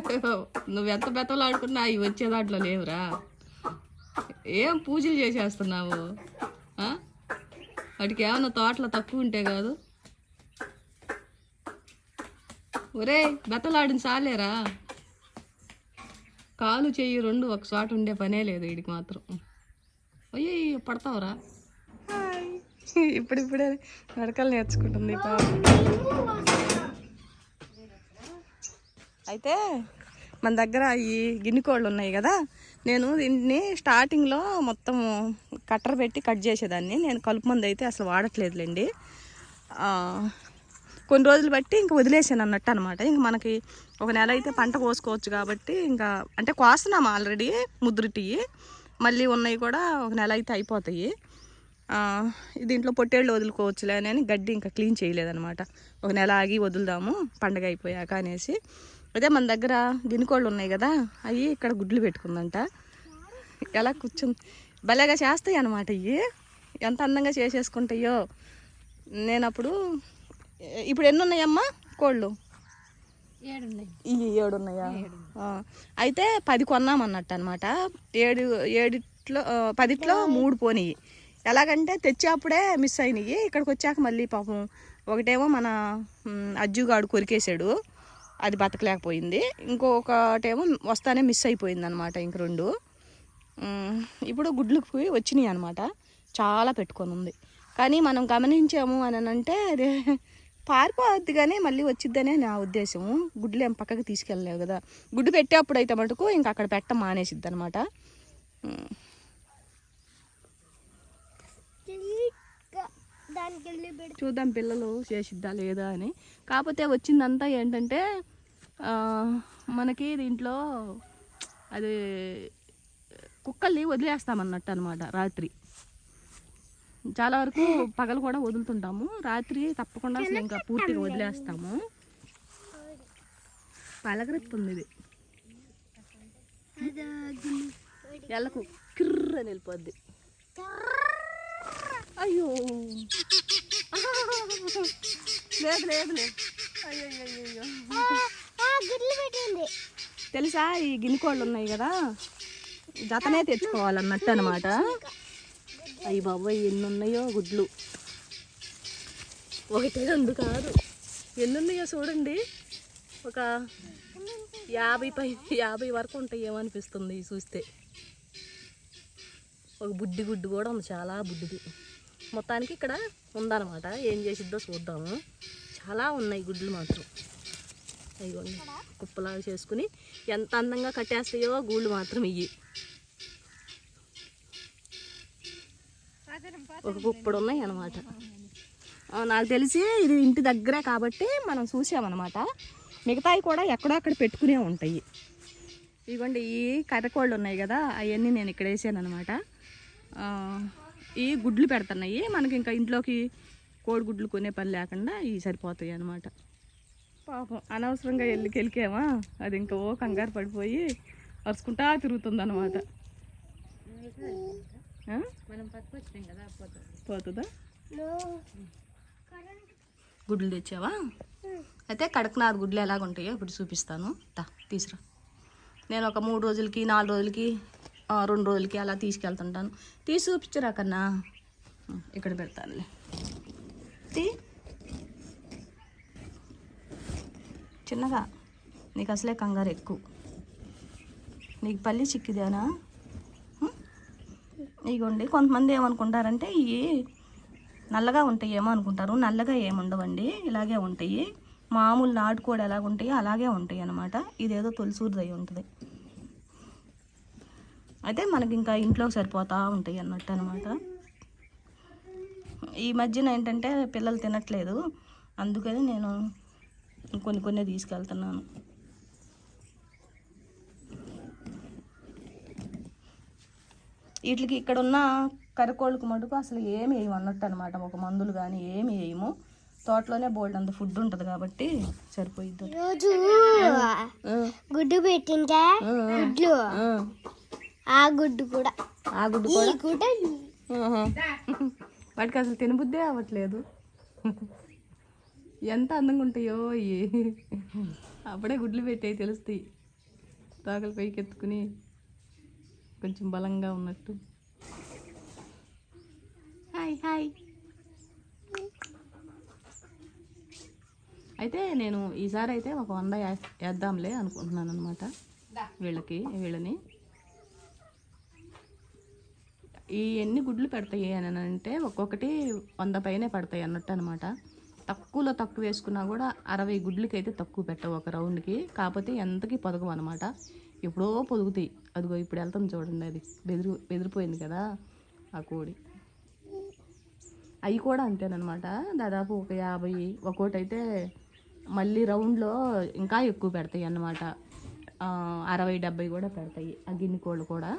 నువ్వు ఎంత బెత్తలు ఆడుకున్నా అవి వచ్చే దాంట్లో లేవురా. ఏం పూజలు చేసేస్తున్నావు? ఆ? వాటికి ఏమన్నా తోటలో తక్కువ ఉంటే కాదు. ఒరే బెత్తలాడిన చాలేరా? కాలు చెయ్యి రెండు ఒక చోట ఉండే పనే లేదు వీడికి మాత్రం. అయ్యో పడతావురా? ఇప్పుడిప్పుడే నడకలు నేర్చుకుంటుంది పాప. అయితే మన దగ్గర ఈ గిన్నె కోళ్ళు ఉన్నాయి కదా నేను దీన్ని స్టార్టింగ్లో మొత్తం కట్టర్ పెట్టి కట్ చేసేదాన్ని. నేను కలుపు మందు అయితే అసలు వాడట్లేదులేండి. కొన్ని రోజులు బట్టి ఇంకా వదిలేసాను అన్నట్టు అనమాట ఇంక మనకి ఒక నెల అయితే పంట కోసుకోవచ్చు కాబట్టి ఇంకా అంటే కోస్తున్నాం ఆల్రెడీ ముద్రటివి మళ్ళీ ఉన్నాయి కూడా ఒక నెల అయితే అయిపోతాయి. దీంట్లో పొట్టేళ్ళు వదులుకోవచ్చులే అని గడ్డి ఇంకా క్లీన్ చేయలేదనమాట ఒక నెల ఆగి వదులుదాము పండగ అయిపోయాక అనేసి. అదే మన దగ్గర గిన్నెకోళ్ళు ఉన్నాయి కదా అవి ఇక్కడ గుడ్లు పెట్టుకుందంట. ఎలా కూర్చుంది భలేగా చేస్తాయి అనమాట ఇవి ఎంత అందంగా చేసేసుకుంటాయో. నేను అప్పుడు ఇప్పుడు ఎన్ని ఉన్నాయమ్మా కోళ్ళు? ఈ ఏడు ఉన్నాయా అయితే పది కొన్నామన్నట్టు అనమాట ఏడు ఏడిట్లో పదిట్లో మూడు పోనియి ఎలాగంటే తెచ్చేప్పుడే మిస్ అయినాయి ఇక్కడికి వచ్చాక మళ్ళీ పాపం ఒకటేమో మన అజ్జుగాడు కొరికేశాడు. అది బతకలేకపోయింది. ఇంకొకటేమో వస్తానే మిస్ అయిపోయింది అనమాట ఇంక రెండు. ఇప్పుడు గుడ్లకు వచ్చినాయి అనమాట చాలా పెట్టుకొని ఉంది. కానీ మనం గమనించాము అని అంటే అది పారిపోద్ది కానీ మళ్ళీ వచ్చిద్దనే నా ఉద్దేశము. గుడ్లు ఏం పక్కకి తీసుకెళ్ళలేవు కదా. గుడ్డు పెట్టేప్పుడు అయితే మటుకు ఇంకా అక్కడ పెట్ట మానేసిద్ది అనమాట దానికి వెళ్ళి పెడి చూద్దాం పిల్లలు చేసిద్దా లేదా అని. కాకపోతే వచ్చిందంతా ఏంటంటే మనకి దీంట్లో అది కుక్కల్ని వదిలేస్తామన్నట్టు అనమాట రాత్రి. చాలా వరకు పగలు కూడా వదులుతుంటాము. రాత్రి తప్పకుండా అసలు ఇంకా పూర్తిగా వదిలేస్తాము. పలకరెత్తుంది ఇది. ఎల్లకు కిర్ర అని వెళ్ళిపోద్ది. అయ్యో. లేదు లేదు లేదు. అయ్యో తెలుసా ఈ గిన్నెకోళ్ళు ఉన్నాయి కదా? జతనే తెచ్చుకోవాలన్నట్టు అనమాట అయ్యి బాబాయ్ ఎన్ని ఉన్నాయో గుడ్లు. ఒకటి రెండు కాదు. ఎన్ని ఉన్నాయో చూడండి. ఒక యాభై పై యాభై వరకు ఉంటాయేమో అనిపిస్తుంది చూస్తే. ఒక బుడ్డి గుడ్డు కూడా ఉంది చాలా బుడ్డిది. మొత్తానికి ఇక్కడ ఉందన్నమాట. ఏం చేసిద్దో చూద్దాము. చాలా ఉన్నాయి గుడ్లు మాత్రం. అయ్యోండి కుప్పలాగా చేసుకుని ఎంత అందంగా కట్టేస్తాయో గూళ్ళు మాత్రం ఇవి ఒక కుప్పడు ఉన్నాయి అనమాట నాకు తెలిసి ఇది ఇంటి దగ్గరే కాబట్టి మనం చూసామన్నమాట. మిగతాయి కూడా ఎక్కడో అక్కడ పెట్టుకునే ఉంటాయి. ఇదిగోండి ఈ కర్రకోళ్ళు ఉన్నాయి కదా అవన్నీ నేను ఇక్కడ వేసాను అనమాట ఈ గుడ్లు పెడుతున్నాయి. మనకి ఇంకా ఇంట్లోకి కోడిగుడ్లు కొనే పని లేకుండా ఇవి సరిపోతాయి అనమాట పాపం అనవసరంగా వెళ్ళి కెలికేమా? అది ఇంకా ఓ కంగారు పడిపోయి అరుచుకుంటా తిరుగుతుంది అనమాట పోతుందా. గుడ్లు తెచ్చావా? అయితే కడక్నాథ్ గుడ్లు ఎలాగ ఉంటాయో ఇప్పుడు చూపిస్తాను. తా తీసురా. నేను ఒక మూడు రోజులకి నాలుగు రోజులకి రెండు రోజులకి అలా తీసుకెళ్తుంటాను. తీసి చూపించరా కన్నా? ఇక్కడ పెడతానులే. తీ. చిన్నగా నీకు అసలే కంగారు ఎక్కువ. నీకు పల్లి చిక్కిదేనా? ఇగోండి కొంతమంది ఏమనుకుంటారంటే ఇవి నల్లగా ఉంటాయి ఏమో అనుకుంటారు. నల్లగా ఏముండవండి ఇలాగే ఉంటాయి. మామూలు నాటుకోడి ఎలాగ ఉంటాయి అలాగే ఉంటాయి అన్నమాట ఇదేదో తొలిసూరుదై ఉంటుంది. అయితే మనకి ఇంకా ఇంట్లో సరిపోతా ఉంటాయి అన్నట్టు అనమాట ఈ మధ్యన ఏంటంటే పిల్లలు తినట్లేదు. అందుకని నేను కొన్ని కొన్ని తీసుకెళ్తున్నాను. వీటికి ఇక్కడ ఉన్న కరకోళ్ళకు మటుకు అసలు ఏమి వేయము అన్నట్టు అనమాట ఒక మందులు కానీ ఏమి వేయము. తోటలోనే బోల్డ్ అంత ఫుడ్ ఉంటుంది కాబట్టి సరిపోయిద్ది. గుడ్డు పెట్టింటే గుడ్లు. ఆ, గుడ్డు కూడా. ఆ గుడ్డు కూడా? కూడా. వాటికి అసలు తినబుద్దే అవ్వట్లేదు. ఎంత అందంగా ఉంటాయో అప్పుడే గుడ్లు పెట్టేవి తెలుస్తాయి. తోకలు పైకి ఎత్తుకుని కొంచెం బలంగా ఉన్నట్టు. Hi hi. అయితే నేను ఈసారి అయితే ఒక వంద వేద్దాంలే అనుకుంటున్నాను అనమాట వీళ్ళకి వీళ్ళని. ఈ ఎన్ని గుడ్లు పెడతాయి అని అంటే ఒక్కొక్కటి వంద పైనే పడతాయి అన్నట్టు అనమాట తక్కువలో తక్కువ వేసుకున్నా కూడా అరవై గుడ్లకి అయితే తక్కువ పెట్టవు ఒక రౌండ్కి. కాకపోతే ఎంతకి పొదగవు అనమాట ఎప్పుడో పొదుగుతాయి. అదిగో ఇప్పుడు వెళ్తాం చూడండి అది. బెదిరి బెదిరిపోయింది కదా ఆ కోడి. అవి కూడా అంతేనమాట దాదాపు ఒక యాభై ఒక్కోటి అయితే మళ్ళీ రౌండ్లో ఇంకా ఎక్కువ పెడతాయి అన్నమాట. అరవై డెబ్బై కూడా పెడతాయి ఆ గిన్నె కోళ్ళు కూడా.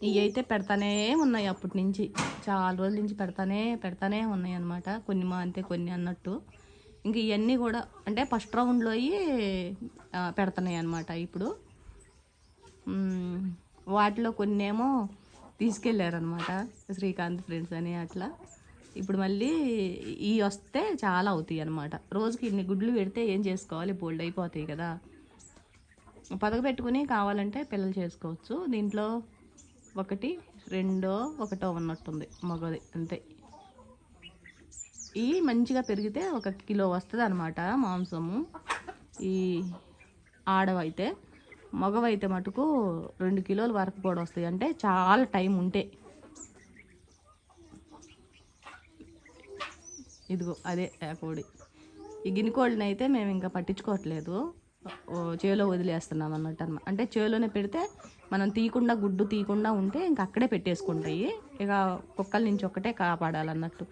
ఇవి అయితే పెడతానే ఉన్నాయి అప్పటి నుంచి. చాలా రోజుల నుంచి పెడతానే పెడతానే ఉన్నాయి అన్నమాట. కొన్ని మా అంతే కొన్ని అన్నట్టు. ఇంక ఇవన్నీ కూడా అంటే ఫస్ట్ రౌండ్లో పెడుతున్నాయి అనమాట ఇప్పుడు. వాటిలో కొన్ని ఏమో తీసుకెళ్ళారనమాట శ్రీకాంత్ ఫ్రెండ్స్ అని అట్లా. ఇప్పుడు మళ్ళీ ఇవి వస్తే చాలా అవుతాయి అనమాట రోజుకి ఇన్ని గుడ్లు పెడితే ఏం చేసుకోవాలి? బోల్డ్ అయిపోతాయి కదా. పదక పెట్టుకుని కావాలంటే పిల్లలు చేసుకోవచ్చు. దీంట్లో ఒకటి రెండో ఒకటో ఉన్నట్టుంది మగది అంతే. ఈ మంచిగా పెరిగితే ఒక కిలో వస్తుంది అనమాట మాంసము. ఈ ఆడవైతే మగవైతే మటుకు రెండు కిలోల వరకు కూడా వస్తాయి. అంటే చాలా టైం ఉంటే. ఇదిగో అదే ఆ కోడి. ఈ గిన్నె కోళ్ళని అయితే మేము ఇంకా పట్టించుకోవట్లేదు. చేలో వదిలేస్తున్నాం అన్నట్టు అనమాట అంటే చేలోనే పెడితే మనం తీయకుండా గుడ్డు తీయకుండా ఉంటే ఇంక అక్కడే పెట్టేసుకుంటాయి. ఇక కుక్కల నుంచి ఒక్కటే కాపాడాలన్నట్టు.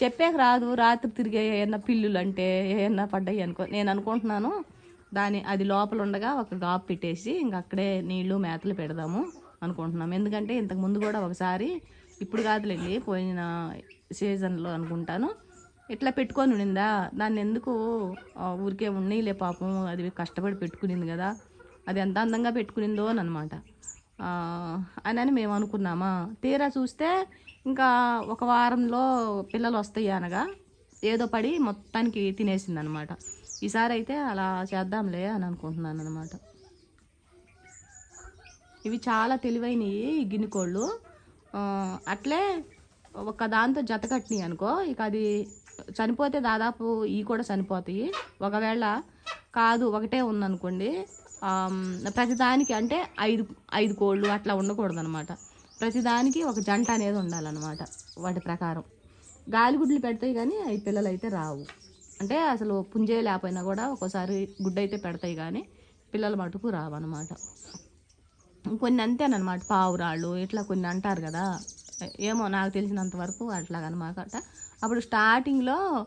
చెప్పేక రాదు రాత్రి తిరిగే ఏమన్నా పిల్లులు అంటే ఏమన్నా పడ్డాయి అనుకో నేను అనుకుంటున్నాను దాని అది లోపల ఉండగా ఒక గాప్ పెట్టేసి ఇంక అక్కడే నీళ్ళు మేతలు పెడదాము అనుకుంటున్నాం. ఎందుకంటే ఇంతకు ముందు కూడా ఒకసారి ఇప్పుడు కాదులేండి పోయిన సీజన్లో అనుకుంటాను. ఇట్లా పెట్టుకొని ఉండిందా? దాన్ని ఎందుకు ఊరికే ఉన్నీలే పాపం అది కష్టపడి పెట్టుకునింది కదా. అది ఎంత అందంగా పెట్టుకునిందో అని అనమాట అని మేము అనుకున్నామా? తీరా చూస్తే ఇంకా ఒక వారంలో పిల్లలు వస్తాయి అనగా ఏదో పడి మొత్తానికి తినేసింది అనమాట ఈసారి అయితే అలా చేద్దాంలే అని అనుకుంటున్నాను అనమాట ఇవి చాలా తెలివైనవి గిన్నె గిన్నెకోళ్ళు. అట్లే ఒక దాంతో జత కట్టినాయి అనుకో ఇక అది చనిపోతే దాదాపు ఇవి కూడా చనిపోతాయి. ఒకవేళ కాదు ఒకటే ఉందనుకోండి ప్రతిదానికి అంటే ఐదు ఐదు కోళ్ళు అట్లా ఉండకూడదు అనమాట ప్రతిదానికి ఒక జంట అనేది ఉండాలన్నమాట వాటి ప్రకారం. గాలిగుడ్లు పెడతాయి కానీ అవి పిల్లలు అయితే రావు. అంటే అసలు పుంజే లేకపోయినా కూడా ఒక్కోసారి గుడ్డ అయితే పెడతాయి కానీ పిల్లల మటుకు రావు అనమాట కొన్ని అంతేనమాట పావురాళ్ళు ఇట్లా కొన్ని అంటారు కదా. ఏమో నాకు తెలిసినంత వరకు అట్లాగనమాట అప్పుడు స్టార్టింగ్లో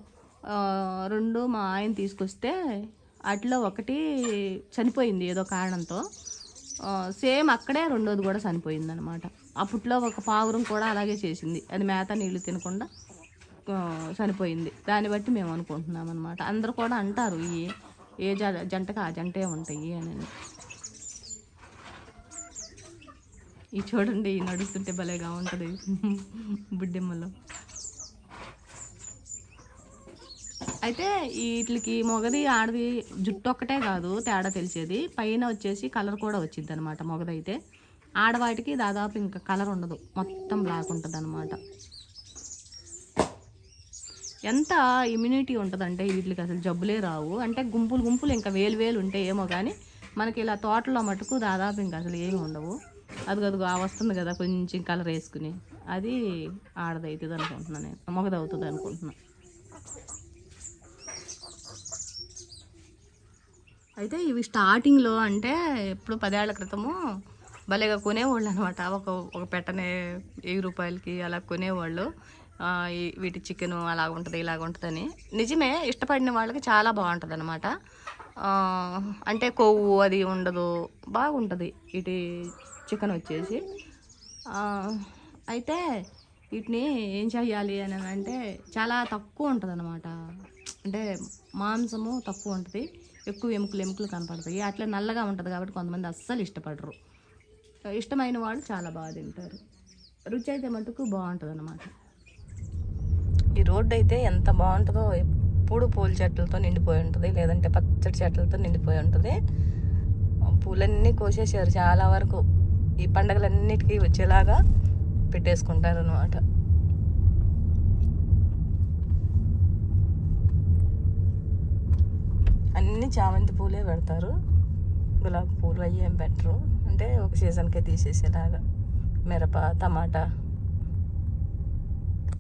రెండు మా ఆయన తీసుకొస్తే అట్లో ఒకటి చనిపోయింది ఏదో కారణంతో. సేమ్ అక్కడే రెండోది కూడా చనిపోయింది అనమాట అప్పట్లో ఒక పావురం కూడా అలాగే చేసింది. అది మేత నీళ్ళు తినకుండా చనిపోయింది. దాన్ని బట్టి మేము అనుకుంటున్నాం అనమాట అందరూ కూడా అంటారు ఈ ఏ జ- జంటకు ఆ జంటే ఉంటాయి అని. ఈ చూడండి నడుస్తుంటే భలేగా ఉంటుంది. బుడ్డెమ్మలో. అయితే వీటికి మొగది ఆడది జుట్టు ఒక్కటే కాదు తేడా తెలిసేది. పైన వచ్చేసి కలర్ కూడా వచ్చింది అనమాట మొగదైతే. ఆడవాటికి దాదాపు ఇంకా కలర్ ఉండదు మొత్తం బ్లాక్ ఉంటుంది అనమాట ఎంత ఇమ్యూనిటీ ఉంటుందంటే వీటికి అసలు జబ్బులే రావు. అంటే గుంపులు గుంపులు ఇంకా వేలు వేలు ఉంటే ఏమో కానీ మనకి ఇలా తోటలో మటుకు దాదాపు ఇంకా అసలు ఏమి ఉండవు. అది అదిగో ఆ వస్తుంది కదా కొంచెం కలర్ వేసుకుని. అది ఆడదవుతుంది అనుకుంటున్నాను నేను. మొగదవుతుంది అనుకుంటున్నాను అయితే ఇవి స్టార్టింగ్లో అంటే ఎప్పుడు పదేళ్ళ క్రితము భలేగా కొనేవాళ్ళు అనమాట ఒక ఒక పెట్టనే వెయ్యి రూపాయలకి అలా కొనేవాళ్ళు. వీటి చికెన్ అలా ఉంటుంది ఇలాగ ఉంటుందని నిజమే ఇష్టపడిన వాళ్ళకి చాలా బాగుంటుంది అనమాట అంటే కొవ్వు అది ఉండదు. బాగుంటుంది. ఇటు చికెన్ వచ్చేసి. అయితే వీటిని ఏం చేయాలి అని అంటే చాలా తక్కువ ఉంటుంది అనమాట అంటే మాంసము తక్కువ ఉంటుంది. ఎక్కువ ఎముకలు ఎముకలు కనపడతాయి. అట్లా నల్లగా ఉంటుంది కాబట్టి కొంతమంది అస్సలు ఇష్టపడరు. ఇష్టమైన వాళ్ళు చాలా బాగా తింటారు. రుచి అయితే మటుకు బాగుంటుంది అనమాట ఈ రోడ్డు అయితే ఎంత బాగుంటుందో ఎప్పుడు పూల చెట్లతో నిండిపోయి ఉంటుంది. లేదంటే పచ్చడి చెట్లతో నిండిపోయి ఉంటుంది. పూలన్నీ కోసేసారు చాలా వరకు. ఈ పండగలన్నిటికీ వచ్చేలాగా పెట్టేసుకుంటారు అనమాట అన్ని చామంతి పూలే పెడతారు. గులాబీ పూలు అవి ఏం పెట్టరు. అంటే ఒక సీజన్కే తీసేసేలాగా. మిరప టమాటా